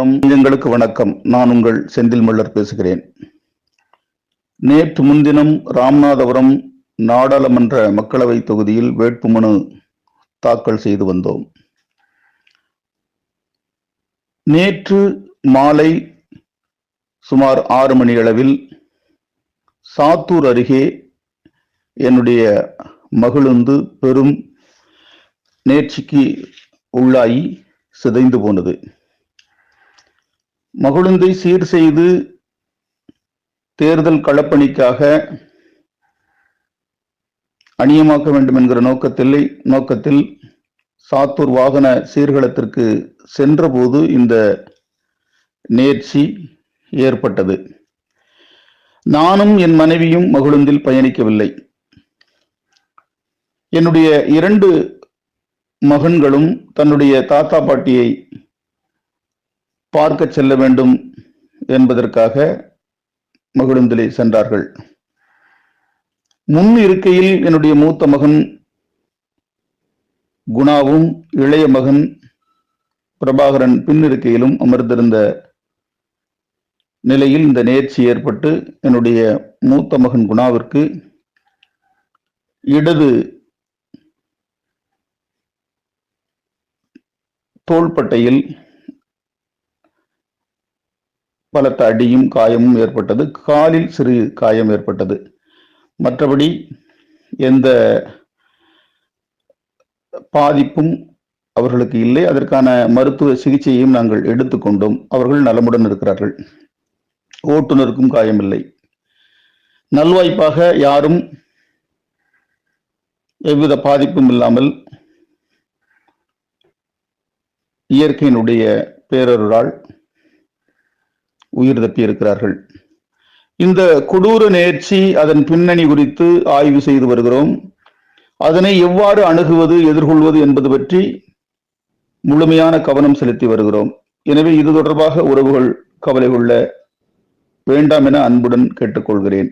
எங்களுக்கு வணக்கம். நான் உங்கள் செந்தில் மல்லர் பேசுகிறேன். நேற்று முன்தினம் ராமநாதபுரம் நாடாளுமன்ற மக்களவை தொகுதியில் வேட்புமனு தாக்கல் செய்து வந்தோம். நேற்று மாலை சுமார் ஆறு மணி அளவில் சாத்தூர் அருகே என்னுடைய மகிழுந்து பெரும் நேர்ச்சிக்கு உள்ளாகி சிதைந்து போனது. மகுழுந்தை சீர் செய்து தேர்தல் களப்பணிக்காக அணியமாக்க வேண்டும் என்கிற நோக்கத்தில் நோக்கத்தில் சாத்தூர் வாகன சீர்களத்திற்கு சென்றபோது இந்த நேர்ச்சி ஏற்பட்டது. நானும் என் மனைவியும் மகிழுந்தில் பயணிக்கவில்லை. என்னுடைய இரண்டு மகன்களும் தன்னுடைய தாத்தா பாட்டியை பார்க்க செல்ல வேண்டும் என்பதற்காக மகிழுந்திலே சென்றார்கள். முன் இருக்கையில் என்னுடைய மூத்த மகன் குணாவும் இளைய மகன் பிரபாகரன் பின் இருக்கையிலும் அமர்ந்திருந்த நிலையில் இந்த நேர்ச்சி ஏற்பட்டு என்னுடைய மூத்த மகன் குணாவிற்கு இடது தோள்பட்டையில் பலத்த அடியும் காயமும் ஏற்பட்டது. காலில் சிறு காயம் ஏற்பட்டது. மற்றபடி எந்த பாதிப்பும் அவர்களுக்கு இல்லை. அதற்கான மருத்துவ சிகிச்சையையும் நாங்கள் எடுத்துக்கொண்டோம் அவர்கள் நலமுடன் இருக்கிறார்கள். ஓட்டுநருக்கும் காயமில்லை. நல்வாய்ப்பாக யாரும் எவ்வித பாதிப்பும் இல்லாமல் இயற்கையினுடைய பேரொருளால் உயிர் தப்பியிருக்கிறார்கள். இந்த கொடூர நேர்ச்சி அதன் பின்னணி குறித்து ஆய்வு செய்து வருகிறோம். அதனை எவ்வாறு அணுகுவது எதிர்கொள்வது என்பது பற்றி முழுமையான கவனம் செலுத்தி வருகிறோம். எனவே இது தொடர்பாக உறவுகள் கவலை கொள்ள வேண்டாம் என அன்புடன் கேட்டுக்கொள்கிறேன்.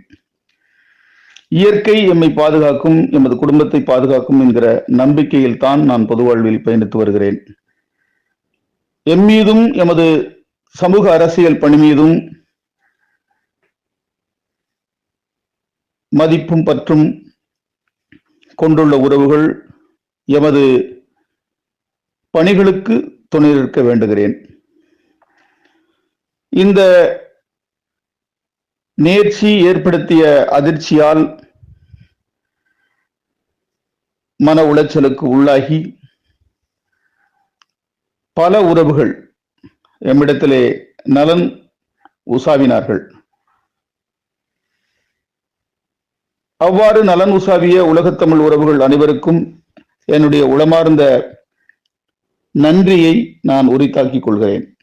இயற்கை எம்மை பாதுகாக்கும் எமது குடும்பத்தை பாதுகாக்கும் என்கிற நம்பிக்கையில் தான் நான் பொது வாழ்வில் பயணித்து வருகிறேன். எம்மீதும் எமது சமூக அரசியல் பணி மீதும் மதிப்பும் பற்றும் கொண்டுள்ள உறவுகள் எமது பணிகளுக்கு துணை நிற்க வேண்டுகிறேன். இந்த நேர்ச்சி ஏற்படுத்திய அதிர்ச்சியால் மன உளைச்சலுக்கு உள்ளாகி பல உறவுகள் எம்மிடத்திலே நலன் உசாவினார்கள். அவ்வாறு நலன் உசாவிய உலகத்தமிழ் உறவுகள் அனைவருக்கும் என்னுடைய உளமார்ந்த நன்றியை நான் உரித்தாக்கிக் கொள்கிறேன்.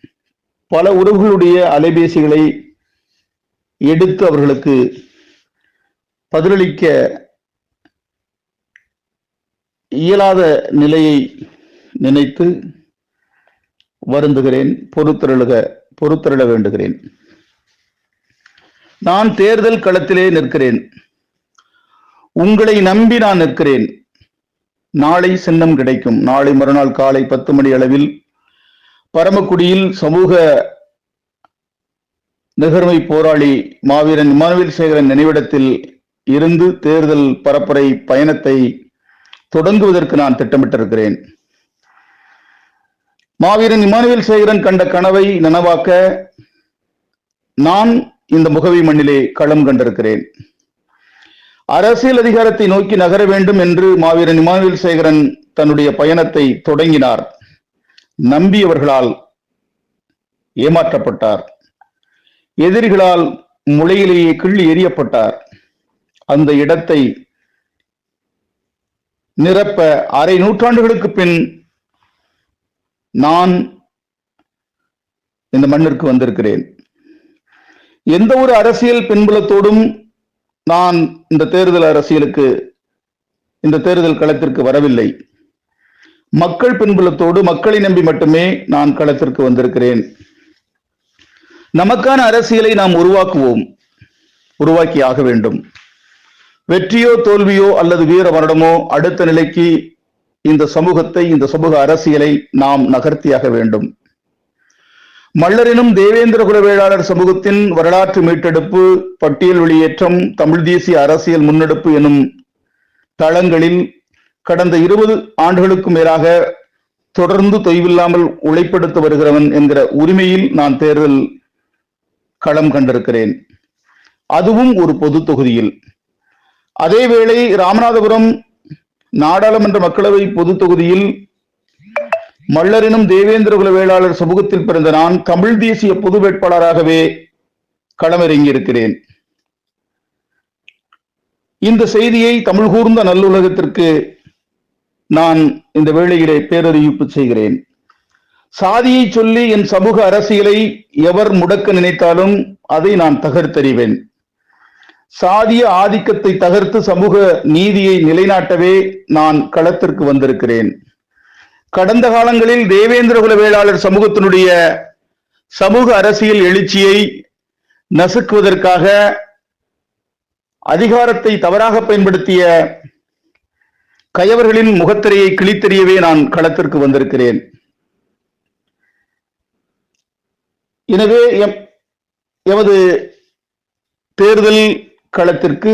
பல உறவுகளுடைய அலைபேசிகளை எடுத்து அவர்களுக்கு பதிலளிக்க இயலாத நிலையை நினைத்து வருந்துகிறேன் பொறுத்தருளுக பொறுத்தருள வேண்டுகிறேன். நான் தேர்தல் களத்திலே நிற்கிறேன். உங்களை நம்பி நான் நிற்கிறேன். நாளை சின்னம் கிடைக்கும். நாளை மறுநாள் காலை பத்து மணி அளவில் பரமக்குடியில் சமூக நிகர்மை போராளி மாவீரன் இமானுவேல் சேகரன் நினைவிடத்தில் இருந்து தேர்தல் பரப்புரை பயணத்தை தொடங்குவதற்கு நான் திட்டமிட்டிருக்கிறேன். மாவீரன் இமானுவேல் சேகரன் கண்ட கனவை நனவாக்க நான் இந்த முகவி மண்ணிலே களம் கண்டிருக்கிறேன். அரசியல் அதிகாரத்தை நோக்கி நகர வேண்டும் என்று மாவீரன் இமானுவேல் சேகரன் தன்னுடைய பயணத்தை தொடங்கினார். நம்பியவர்களால் ஏமாற்றப்பட்டார். எதிரிகளால் முளையிலேயே கிள்ளி எரியப்பட்டார் அந்த இடத்தை நிரப்ப அரை நூற்றாண்டுகளுக்கு பின் நான் இந்த மண்ணிற்கு வந்திருக்கிறேன். எந்த ஒரு அரசியல் பின்புலத்தோடும் நான் இந்த தேர்தல் அரசியலுக்கு இந்த தேர்தல் களத்திற்கு வரவில்லை. மக்கள் பின்புலத்தோடு மக்களை நம்பி மட்டுமே நான் களத்திற்கு வந்திருக்கிறேன். நமக்கான அரசியலை நாம் உருவாக்குவோம். உருவாக்கி ஆக வேண்டும். வெற்றியோ தோல்வியோ அல்லது வீர மரணமோ அடுத்த நிலைக்கு இந்த சமூகத்தை இந்த சமூக அரசியலை நாம் நகர்த்தியாக வேண்டும். மல்லரினும் தேவேந்திர குலவேளாளர் சமூகத்தின் வரலாற்று மீட்டெடுப்பு பட்டியல் வெளியேற்றம் தமிழ் தேசிய அரசியல் முன்னெடுப்பு எனும் தளங்களில் கடந்த இருபது ஆண்டுகளுக்கு மேலாக தொடர்ந்து தொய்வில்லாமல் உழைப்படுத்த வருகிறவன் என்கிற உரிமையில் நான் தேர்தல் களம் கண்டிருக்கிறேன். அதுவும் ஒரு பொது தொகுதியில். அதேவேளை ராமநாதபுரம் நாடாளுமன்ற மக்களவை பொது தொகுதியில் மல்லரினும் தேவேந்திர குல வேளாளர் சமூகத்தில் பிறந்த நான் தமிழ் தேசிய பொது வேட்பாளராகவே களமிறங்கியிருக்கிறேன். இந்த செய்தியை தமிழ் கூர்ந்த நல்லுலகத்திற்கு நான் இந்த வேளையிலே பேரறிவிப்பு செய்கிறேன். சாதியை சொல்லி என் சமூக அரசியலை எவர் முடக்க நினைத்தாலும் அதை நான் தகர்த்தறிவேன். சாதிய ஆதிக்கத்தை தகர்த்து சமூக நீதியை நிலைநாட்டவே நான் களத்திற்கு வந்திருக்கிறேன். கடந்த காலங்களில் தேவேந்திரகுல வேளாளர் சமூகத்தினுடைய சமூக அரசியல் எழுச்சியை நசுக்குவதற்காக அதிகாரத்தை தவறாக பயன்படுத்திய கயவர்களின் முகத்திரையை கிழித்தெறியவே நான் களத்திற்கு வந்திருக்கிறேன். எனவே எமது தேர்தல் களத்திற்கு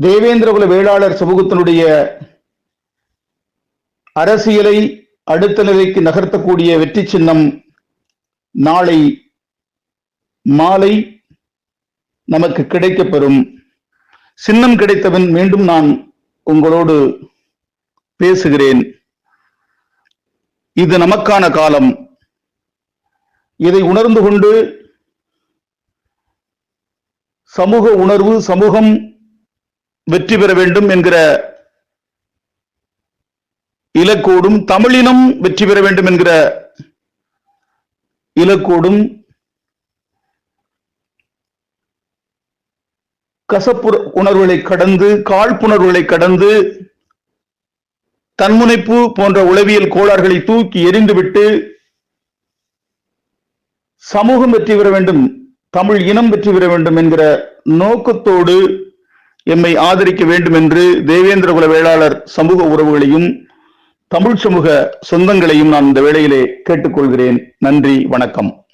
தேவேந்திரகுல வேளாளர் சமூகத்தினுடைய அரசியலை அடுத்த நிலைக்கு நகர்த்தக்கூடிய வெற்றி சின்னம் நாளை மாலை நமக்கு கிடைக்கப்பெறும். சின்னம் கிடைத்தவன் மீண்டும் நான் உங்களோடு பேசுகிறேன். இது நமக்கான காலம். இதை உணர்ந்து கொண்டு சமூக உணர்வு சமூகம் வெற்றி பெற வேண்டும் என்கிற இலக்கோடும் தமிழினம் வெற்றி பெற வேண்டும் என்கிற இலக்கோடும் கசப்பு உணர்வுகளை கடந்து காழ்ப்புணர்வுகளை கடந்து தன்முனைப்பு போன்ற உளவியல் கோளாறுகளை தூக்கி எறிந்துவிட்டு சமூகம் வெற்றி பெற வேண்டும் தமிழ் இனம் பெற்று விட வேண்டும் என்கிற நோக்கத்தோடு எம்மை ஆதரிக்க வேண்டும் என்று தேவேந்திர குல வேளாளர் சமூக உறவுகளையும் தமிழ் சமூக சொந்தங்களையும் நான் இந்த வேளையிலே கேட்டுக்கொள்கிறேன். நன்றி வணக்கம்.